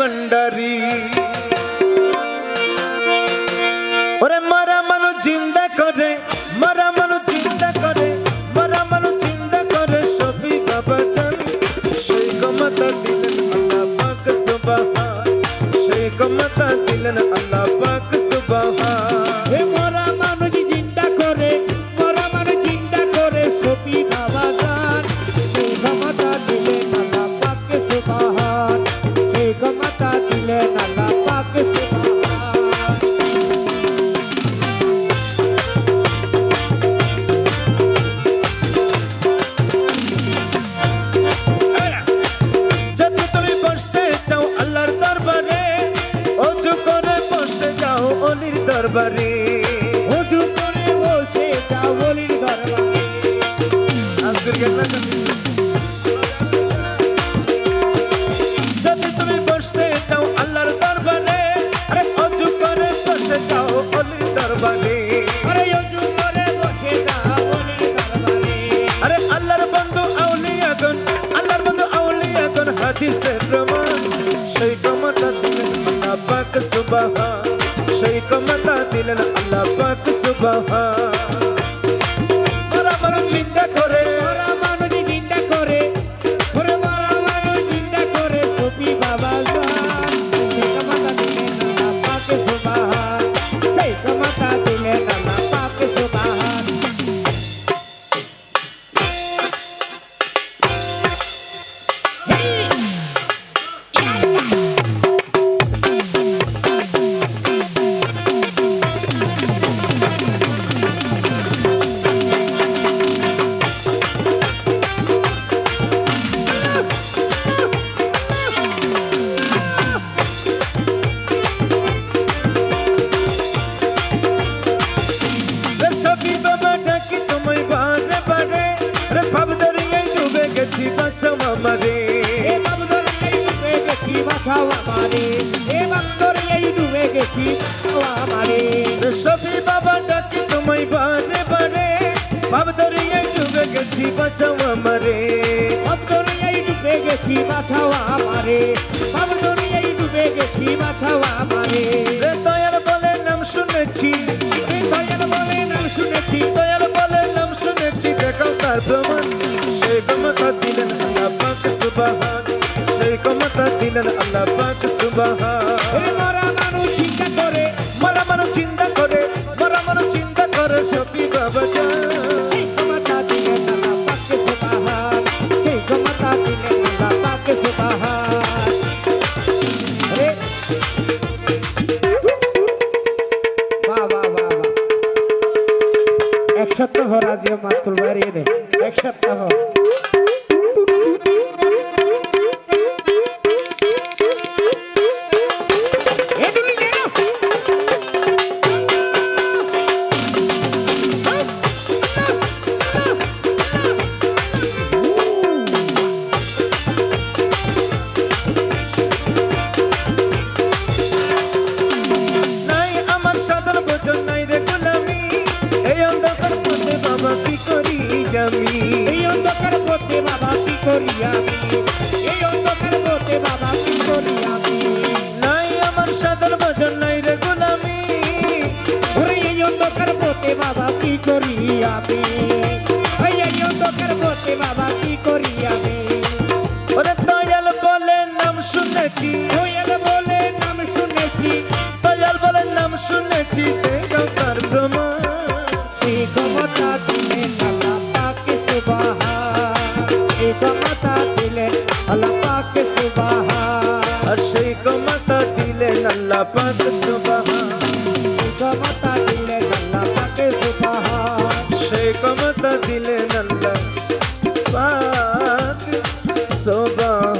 ভান্ডারি দরবারে উঁচু করে বসে যা বলির দরবারে আজকের গেলা যদি তুমি বসতে চাও আল্লাহর দরবারে আরে অজু করে বসে যাও অলির দরবারে। আরে উঁচু করে বসে যা বলির দরবারে। আরে আল্লাহর বন্ধু আউলিয়াগণ আল্লাহর বন্ধু আউলিয়াগণ হাদিসে প্রমাণ। সেই কমতা দিলেন আল্লাহ পাক সুবহান। সেই কমতা দিলেন আল্লাহ পাক সুবহান করে করে চিন্তা করে গেছি বাঁচাও আমারে এ বাবুদর এই ডুবে গেছি বাঁচাও আমারে। রে সবই বাবা ডাকি তোমায় বারে বারে ভাব দরিয়ায় ডুবে গেছি বাঁচাও আমারে। বাবুদর এই ডুবে গেছি বাঁচাও আমারে। বাবুদর এই ডুবে গেছি বাঁচাও আমারে। রে দয়াল বলে নাম শুনেছি। এ দয়াল বলে নাম শুনেছি। দয়াল বলে নাম শুনেছি দেখাও তার প্রমাণ। সেই কমতা দিলেন আল্লাহ পাক সুবহান। কমতা দিলেন আল্লাহ পাক সুবহান। এ মরা মানুষ চিন্তা করে মারা মানো চিন্তা করে মারা মানো চিন্তা করে সবই বাবা ক্ষমতা ক্ষমতা এক সপ্তাহ ভর মাত্র বাড়িয়ে দে। এক সপ্তাহ। এই অন্ধকার পথে বাবা কি করি আমি? এই অন্ধকার পথে বাবা কি করি আমি? নাই আমার সাধন ভোজন নাই রে গোলামি। ওরে এই অন্ধকার পথে বাবা কি করি আমি? ওই এই অন্ধকার পথে বাবা কি করি আমি? ওরে দয়াল বলে নাম শুনেছি। কোয়েল বলে নাম শুনেছি। দয়াল বলে নাম শুনেছি। কমতা দিলেন আল্লাহ পাক সুবহান ক্ষমতা দিলে আল্লাহ পাকে সুবাহা সেই কমতা দিলেন আল্লাহ পাক সুবহান